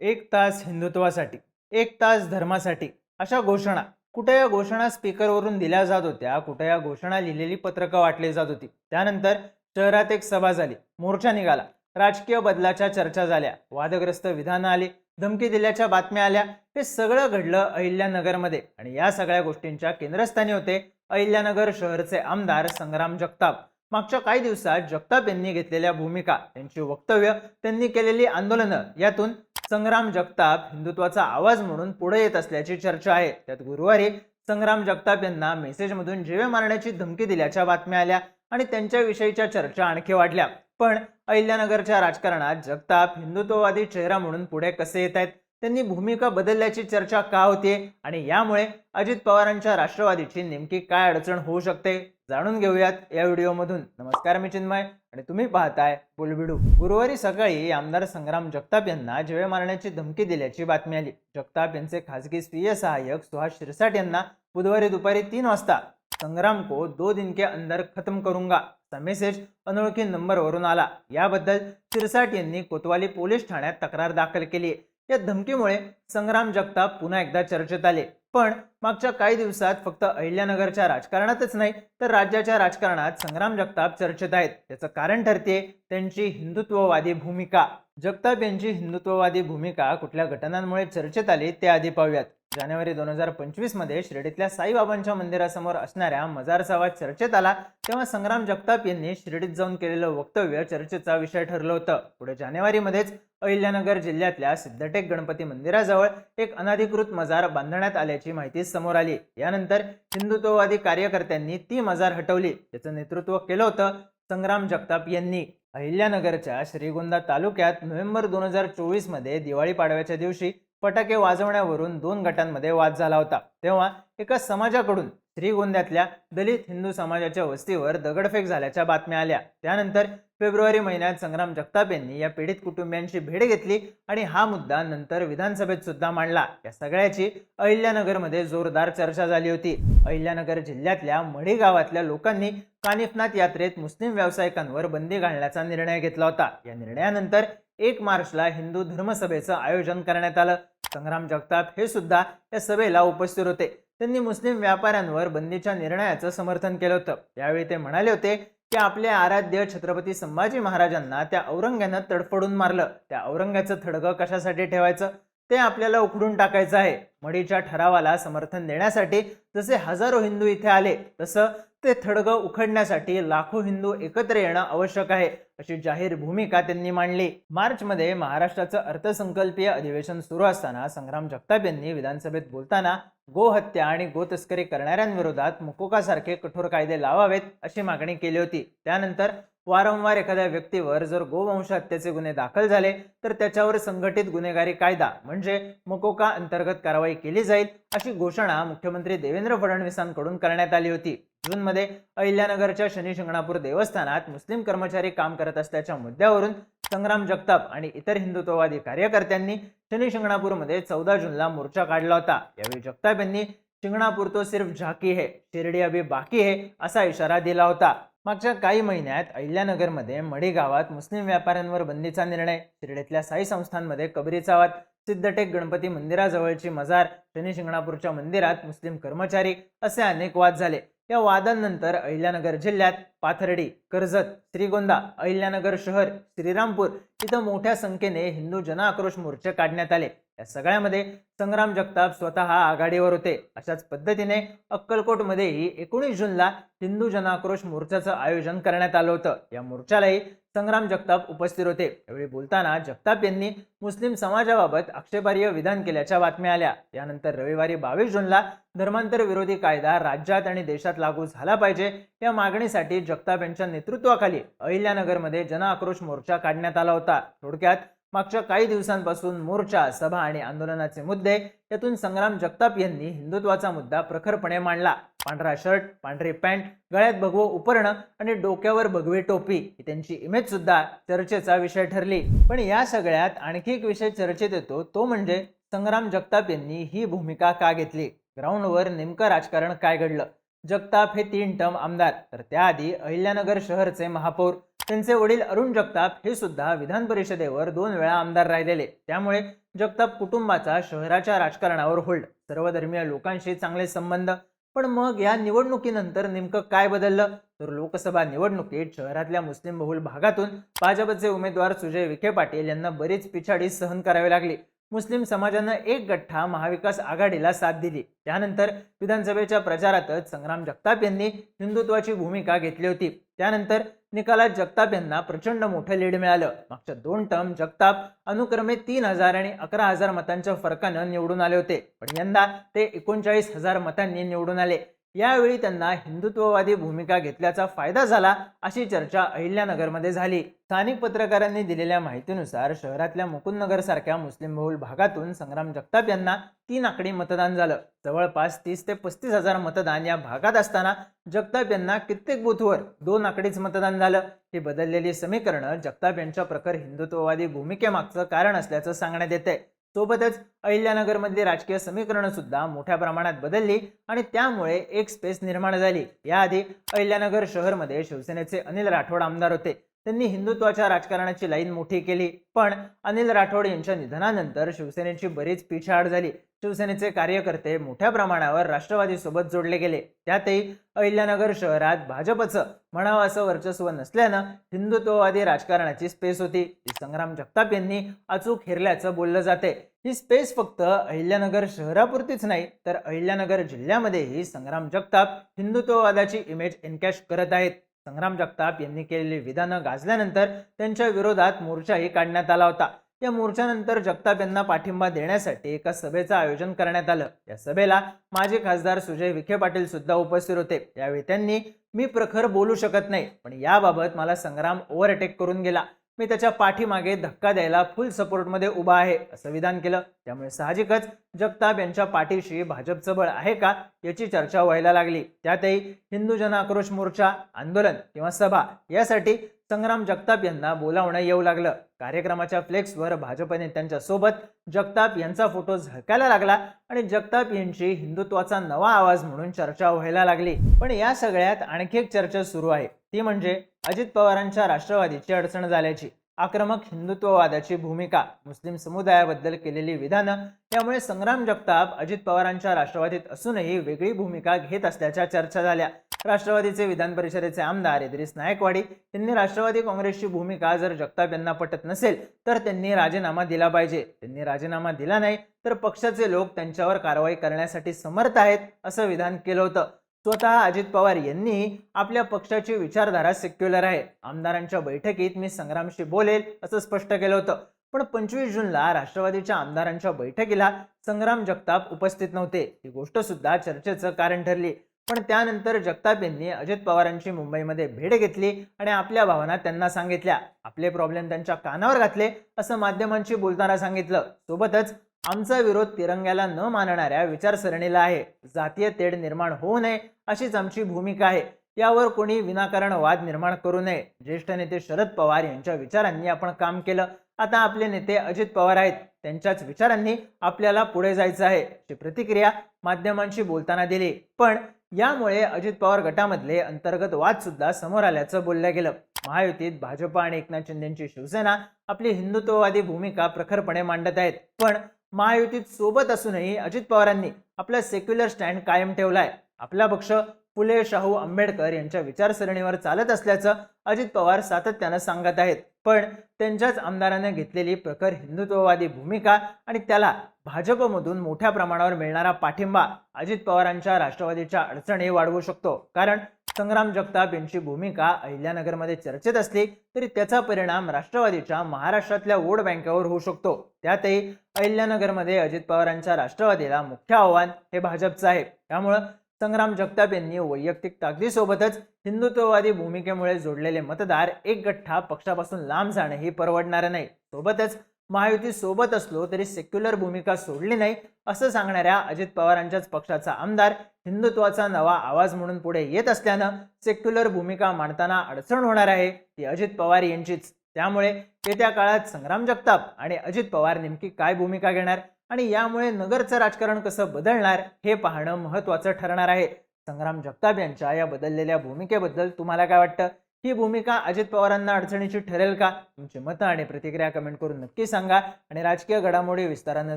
एक तास हिंदुत्वासाठी एक तास धर्मासाठी अशा घोषणा कुठे या घोषणा स्पीकरवरून दिल्या जात होत्या कुठे या घोषणा लिहिलेली पत्रकं वाटली जात होती. त्यानंतर शहरात एक सभा झाली मोर्चा निघाला राजकीय बदलाच्या चर्चा झाल्या वादग्रस्त विधानं आली धमकी दिल्याच्या बातम्या आल्या हे सगळं घडलं अहिल्यानगरमध्ये आणि या सगळ्या गोष्टींच्या केंद्रस्थानी होते अहिल्यानगर शहरचे आमदार संग्राम जगताप. मागच्या काही दिवसात जगताप यांनी घेतलेल्या भूमिका त्यांची वक्तव्य त्यांनी केलेली आंदोलनं यातून संग्राम जगताप हिंदुत्वाचा आवाज म्हणून पुढे येत असल्याची चर्चा आहे. त्यात गुरुवारी संग्राम जगताप यांना मेसेजमधून जीवे मारण्याची धमकी दिल्याच्या बातम्या आल्या आणि त्यांच्याविषयीच्या चर्चा आणखी वाढल्या. पण अहिल्यानगरच्या राजकारणात जगताप हिंदुत्ववादी चेहरा म्हणून पुढे कसे येत आहेत? त्यांनी भूमिका बदलल्याची चर्चा का होते आणि यामुळे अजित पवारांच्या राष्ट्रवादीची नेमकी काय अडचण होऊ शकते? जाणून घेऊयात या व्हिडिओमधून. नमस्कार मी चिन्मय आणि तुम्ही पाहताय बुलबिडू गुरुवारी सकाळी आमदार संग्राम जगताप यांना जीवे मारण्याची धमकी दिल्याची बातमी आली. जगताप यांचे खासगी स्वीय सहाय्यक सुहास शिरसाट यांना बुधवारी दुपारी तीन वाजता संग्राम को दो दिन के अंदर खत्म करूंगा. असा मेसेज अनोळखी नंबरवरून आला. याबद्दल शिरसाट यांनी कोतवाली पोलीस ठाण्यात तक्रार दाखल केली. या धमकीमुळे संग्राम जगताप पुन्हा एकदा चर्चेत आले. पण मागच्या काही दिवसात फक्त अहिल्यानगरच्या राजकारणातच नाही तर राज्याच्या राजकारणात संग्राम जगताप चर्चेत आहेत. त्याचं कारण ठरते त्यांची हिंदुत्ववादी भूमिका. जगताप यांची हिंदुत्ववादी भूमिका कुठल्या घटनांमुळे चर्चेत आली ते आधी पाहूयात. जानेवारी दोन हजार पंचवीसमध्ये शिर्डीतल्या साईबाबांच्या मंदिरासमोर असणाऱ्या मजारचा आवाज चर्चेत आला तेव्हा संग्राम जगताप यांनी शिर्डीत जाऊन केलेलं वक्तव्य चर्चेचा विषय ठरलं होतं. पुढे जानेवारीमध्येच अहिल्यानगर जिल्ह्यातल्या सिद्धटेक गणपती मंदिराजवळ एक अनधिकृत मजार बांधण्यात आल्याची माहिती समोर आली. यानंतर हिंदुत्ववादी कार्यकर्त्यांनी ती मजार हटवली. त्याचं नेतृत्व केलं होतं संग्राम जगताप यांनी. अहिल्यानगरच्या श्रीगोंदा तालुक्यात नोव्हेंबर दोन हजार चोवीसमध्ये दिवाळी पाडव्याच्या दिवशी फटाके वाजवण्यावरून दोन गटांमध्ये वाद झाला होता. तेव्हा एका समाजाकडून श्रीगोंद्यातल्या दलित हिंदू समाजाच्या वस्तीवर दगडफेक झाल्याच्या बातम्या आल्या. त्यानंतर फेब्रुवारी महिन्यात संग्राम जगताप यांनी या पीडित कुटुंबियांची भेट घेतली आणि हा मुद्दा नंतर विधानसभेत सुद्धा मांडला. या सगळ्याची अहिल्यानगरमध्ये जोरदार चर्चा झाली होती. अहिल्यानगर जिल्ह्यातल्या मढी गावातल्या लोकांनी कानिफनाथ यात्रेत मुस्लिम व्यावसायिकांवर बंदी घालण्याचा निर्णय घेतला होता. या निर्णयानंतर एक मार्चला हिंदू धर्मसभेचं आयोजन करण्यात आलं. संग्राम जगताप हे सुद्धा या सभेला उपस्थित होते. त्यांनी मुस्लिम व्यापाऱ्यांवर बंदीच्या निर्णयाचं समर्थन केलं होतं. यावेळी ते म्हणाले होते की आपले आराध्य छत्रपती संभाजी महाराजांना त्या औरंग्यानं तडफडून मारलं. त्या औरंग्याचं थडगं कशासाठी ठेवायचं? ते आपल्याला उखडून टाकायचं आहे. मडीच्या ठरावाला समर्थन देण्यासाठी जसे हजारो हिंदू इथे आले तसं ते थडगं उखडण्यासाठी लाखो हिंदू एकत्र येणं आवश्यक आहे अशी जाहीर भूमिका त्यांनी मांडली. मार्चमध्ये महाराष्ट्राचं अर्थसंकल्पीय अधिवेशन सुरू असताना संग्राम जगताप यांनी विधानसभेत बोलताना गोहत्या आणि गोतस्करी करणाऱ्यांविरोधात मुकोकासारखे कठोर कायदे लावावेत अशी मागणी केली होती. त्यानंतर वारंवार एखाद्या व्यक्तीवर जर गोवंश हत्येचे गुन्हे दाखल झाले तर त्याच्यावर संघटित गुन्हेगारी कायदा म्हणजे मकोका अंतर्गत कारवाई केली जाईल अशी घोषणा मुख्यमंत्री देवेंद्र फडणवीसांकडून करण्यात आली होती. जूनमध्ये अहिल्यानगरच्या शनी शिंगणापूर देवस्थानात मुस्लिम कर्मचारी काम करत असल्याच्या मुद्द्यावरून संग्राम जगताप आणि इतर हिंदुत्ववादी कार्यकर्त्यांनी शनी शिंगणापूरमध्ये चौदा जूनला मोर्चा काढला होता. यावेळी जगताप यांनी शिंगणापूर तो सिर्फ झाकी है शिर्डी अभी बाकी है असा इशारा दिला होता. मागच्या काही महिन्यात अहिल्यानगरमध्ये मढी गावात मुस्लिम व्यापाऱ्यांवर बंदीचा निर्णय शिर्डीतल्या साई संस्थांमध्ये कबरीचा वाद सिद्धटेक गणपती मंदिराजवळची मजार शनी शिंगणापूरच्या मंदिरात मुस्लिम कर्मचारी असे अनेक वाद झाले. या वादांनंतर अहिल्यानगर जिल्ह्यात पाथर्डी कर्जत श्रीगोंदा अहिल्यानगर शहर श्रीरामपूर इथं मोठ्या संख्येने हिंदू जनआक्रोश मोर्चे काढण्यात आले. या सगळ्यामध्ये संग्राम जगताप स्वतः आघाडीवर होते. अशाच पद्धतीने अक्कलकोटमध्येही एकोणीस जूनला हिंदू जनआक्रोश मोर्चाचं आयोजन करण्यात आलं होतं. या मोर्चालाही संग्राम जगताप उपस्थित होते. यावेळी बोलताना जगताप यांनी मुस्लिम समाजाबाबत आक्षेपार्ह विधान केल्याच्या बातम्या आल्या. यानंतर रविवारी बावीस जूनला धर्मांतर विरोधी कायदा राज्यात आणि देशात लागू झाला पाहिजे या मागणीसाठी जगताप यांच्या नेतृत्वाखाली अहिल्यानगरमध्ये जनआक्रोश मोर्चा काढण्यात आला होता. थोडक्यात मागच्या काही दिवसांपासून मोर्चा सभा आणि आंदोलनाचे मुद्दे यातून संग्राम जगताप यांनी हिंदुत्वाचा मुद्दा प्रखरपणे मांडला. पांढरा शर्ट पांढरी पॅन्ट गळ्यात भगवं उपरणं आणि डोक्यावर भगवी टोपी ही त्यांची इमेज सुद्धा चर्चेचा विषय ठरली. पण या सगळ्यात आणखी एक विषय चर्चेत येतो तो म्हणजे संग्राम जगताप यांनी ही भूमिका का घेतली? ग्राउंडवर नेमकं राजकारण काय घडलं? जगताप हे तीन टर्म आमदार तर त्याआधी अहिल्यानगर शहरचे महापौर त्यांचे वडील अरुण जगताप हे सुद्धा विधान परिषदेवर दोन वेळा आमदार राहिलेले. त्यामुळे जगताप कुटुंबाचा शहराच्या राजकारणावर होल्ड. सर्वधर्मीय लोकांशी चांगले संबंध. पण मग या निवडणुकीनंतर नेमकं काय बदललं? तर लोकसभा निवडणुकीत शहरातल्या मुस्लिम बहुल भागातून भाजपचे उमेदवार सुजय विखे पाटील यांना बरीच पिछाडी सहन करावी लागली. मुस्लिम समाजानं एक गठ्ठा महाविकास आघाडीला साथ दिली. त्यानंतर विधानसभेच्या प्रचारातच संग्राम जगताप यांनी हिंदुत्वाची भूमिका घेतली होती. त्यानंतर निकालात जगताप यांना प्रचंड मोठं लीड मिळालं. मागच्या दोन टर्म जगताप अनुक्रमे तीन हजार आणि अकरा हजार मतांच्या फरकानं निवडून आले होते. पण यंदा ते एकोणचाळीस हजार मतांनी निवडून आले. यावेळी त्यांना हिंदुत्ववादी भूमिका घेतल्याचा फायदा झाला अशी चर्चा अहिल्यानगरमध्ये झाली. स्थानिक पत्रकारांनी दिलेल्या माहितीनुसार शहरातल्या मुकुंदनगर सारख्या मुस्लिम बहुल भागातून संग्राम जगताप यांना तीन आकडी मतदान झालं. जवळपास तीस ते पस्तीस हजार मतदान या भागात असताना जगताप यांना कित्येक बूथवर दोन आकडीच मतदान झालं. हे बदललेली समीकरणं जगताप यांच्या प्रखर हिंदुत्ववादी भूमिकेमागचं कारण असल्याचं सांगण्यात येते सोबतच अहिल्यानगरमधली राजकीय समीकरणं सुद्धा मोठ्या प्रमाणात बदलली आणि त्यामुळे एक स्पेस निर्माण झाली. याआधी अहिल्यानगर शहरमध्ये शिवसेनेचे अनिल राठोड आमदार होते. त्यांनी हिंदुत्वाच्या राजकारणाची लाईन मोठी केली. पण अनिल राठोड यांच्या निधनानंतर शिवसेनेची बरीच पिछाड झाली. शिवसेनेचे कार्यकर्ते मोठ्या प्रमाणावर राष्ट्रवादीसोबत जोडले गेले. त्यातही अहिल्यानगर शहरात भाजपचं म्हणावं असं वर्चस्व नसल्यानं हिंदुत्ववादी राजकारणाची स्पेस होती. ती संग्राम जगताप यांनी अचूक हिरल्याचं बोललं जाते. ही स्पेस फक्त अहिल्यानगर शहरापुरतीच नाही तर अहिल्यानगर जिल्ह्यामध्येही संग्राम जगताप हिंदुत्ववादाची इमेज एनकॅश करत आहेत. संग्राम जगताप यांनी केलेली विधानं गाजल्यानंतर त्यांच्या विरोधात मोर्चाही काढण्यात आला होता. या मोर्चानंतर जगताप यांना पाठिंबा देण्यासाठी एका सभेचं आयोजन करण्यात आलं. या सभेला माजी खासदार सुजय विखे पाटील सुद्धा उपस्थित होते. यावेळी त्यांनी मी प्रखर बोलू शकत नाही पण याबाबत मला संग्राम ओव्हरटेक करून गेला. मी त्याच्या पाठीमागे धक्का द्यायला फुल सपोर्टमध्ये उभा आहे असं विधान केलं. त्यामुळे साहजिकच जगताप यांच्या पाठीशी भाजपचं बळ आहे का याची चर्चा व्हायला लागली. त्यातही हिंदू जन आक्रोश मोर्चा आंदोलन किंवा सभा यासाठी संग्राम जगताप यांना बोलावणं येऊ लागलं. कार्यक्रमाच्या फ्लेक्सवर भाजप नेत्यांच्या सोबत जगताप यांचा फोटो झळकायला लागला आणि जगताप यांची हिंदुत्वाचा नवा आवाज म्हणून चर्चा व्हायला लागली. पण या सगळ्यात आणखी एक चर्चा सुरू आहे. ती म्हणजे अजित पवारांच्या राष्ट्रवादीची अडचण झाल्याची आक्रमक हिंदुत्ववादाची भूमिका मुस्लिम समुदायाबद्दल केलेली विधानं यामुळे संग्राम जगताप अजित पवारांच्या राष्ट्रवादीत असूनही वेगळी भूमिका घेत असल्याच्या चर्चा झाल्या. राष्ट्रवादीचे विधान परिषदेचे आमदार इद्रिस नायकवाडी यांनी राष्ट्रवादी काँग्रेसची भूमिका जर जगताप यांना पटत नसेल तर त्यांनी राजीनामा दिला पाहिजे. त्यांनी राजीनामा दिला नाही तर पक्षाचे लोक त्यांच्यावर कारवाई करण्यासाठी समर्थ आहेत असं विधान केलं होतं. स्वतः अजित पवार यांनी आपल्या पक्षाची विचारधारा सेक्युलर आहे. आमदारांच्या बैठकीत मी संग्रामशी बोलेल असं स्पष्ट केलं होतं. पण पंचवीस जूनला राष्ट्रवादीच्या आमदारांच्या बैठकीला संग्राम जगताप उपस्थित नव्हते. ही गोष्ट सुद्धा चर्चेचं कारण ठरली. पण त्यानंतर जगताप यांनी अजित पवारांची मुंबईमध्ये भेट घेतली आणि आपल्या भावना त्यांना सांगितल्या. आपले प्रॉब्लेम त्यांच्या कानावर घातले असं माध्यमांशी बोलताना सांगितलं. सोबतच आमचा विरोध तिरंग्याला न मानणाऱ्या विचारसरणीला आहे. जातीय तेढ निर्माण होऊ नये अशीच आमची भूमिका आहे. यावर कोणी विनाकारण वाद निर्माण करू नये. ज्येष्ठ नेते शरद पवार यांच्या विचारांनी आपण काम केलं. आता आपले नेते अजित पवार आहेत. त्यांच्याच विचारांनी आपल्याला पुढे जायचं आहे. अशी प्रतिक्रिया माध्यमांशी बोलताना दिली. पण यामुळे अजित पवार गटामधले अंतर्गत वाद सुद्धा समोर आल्याचं बोललं गेलं. महायुतीत भाजपा आणि एकनाथ शिंदेची शिवसेना आपली हिंदुत्ववादी भूमिका प्रखरपणे मांडत आहेत. पण महायुतीत सोबत असूनही अजित पवारांनी आपला सेक्युलर स्टँड कायम ठेवलाय. आपला पक्ष फुले शाहू आंबेडकर यांच्या विचारसरणीवर चालत असल्याचं अजित पवार सातत्यानं सांगत आहेत. पण त्यांच्याच आमदारानं घेतलेली प्रखर हिंदुत्ववादी भूमिका आणि त्याला भाजपमधून मोठ्या प्रमाणावर मिळणारा पाठिंबा अजित पवारांच्या राष्ट्रवादीच्या अडचणी वाढवू शकतो. कारण संग्राम जगताप यांची भूमिका अहिल्यानगरमध्ये चर्चेत असली तरी त्याचा परिणाम राष्ट्रवादीच्या महाराष्ट्रातल्या वोट बँकेवर होऊ शकतो. त्यातही अहिल्यानगरमध्ये अजित पवारांच्या राष्ट्रवादीला मुख्य आव्हान हे भाजपचं आहे. त्यामुळं संग्राम जगताप यांनी वैयक्तिक ताकदीसोबतच हिंदुत्ववादी भूमिकेमुळे जोडलेले मतदार एक गठ्ठा पक्षापासून लांब जाणं ही परवडणारं नाही. सोबतच महायुती सोबत असलो तरी सेक्युलर भूमिका सोडली नाही असं सांगणाऱ्या अजित पवारांच्याच पक्षाचा आमदार हिंदुत्वाचा नवा आवाज म्हणून पुढे येत असल्यानं सेक्युलर भूमिका मांडताना अडचण होणार आहे. ती अजित पवार यांचीच. त्यामुळे येत्या काळात संग्राम जगताप आणि अजित पवार नेमकी काय भूमिका घेणार आणि यामुळे नगरचं राजकारण कसं बदलणार हे पाहणं महत्त्वाचं ठरणार आहे. संग्राम जगताप यांच्या या बदललेल्या भूमिकेबद्दल तुम्हाला काय वाटतं? ही भूमिका अजित पवारांना अडचणीची ठरेल का? तुमची मतं आणि प्रतिक्रिया कमेंट करून नक्की सांगा. आणि राजकीय घडामोडी विस्तारानं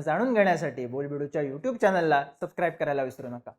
जाणून घेण्यासाठी बोलबिडूच्या यूट्यूब चॅनलला सबस्क्राईब करायला विसरू नका.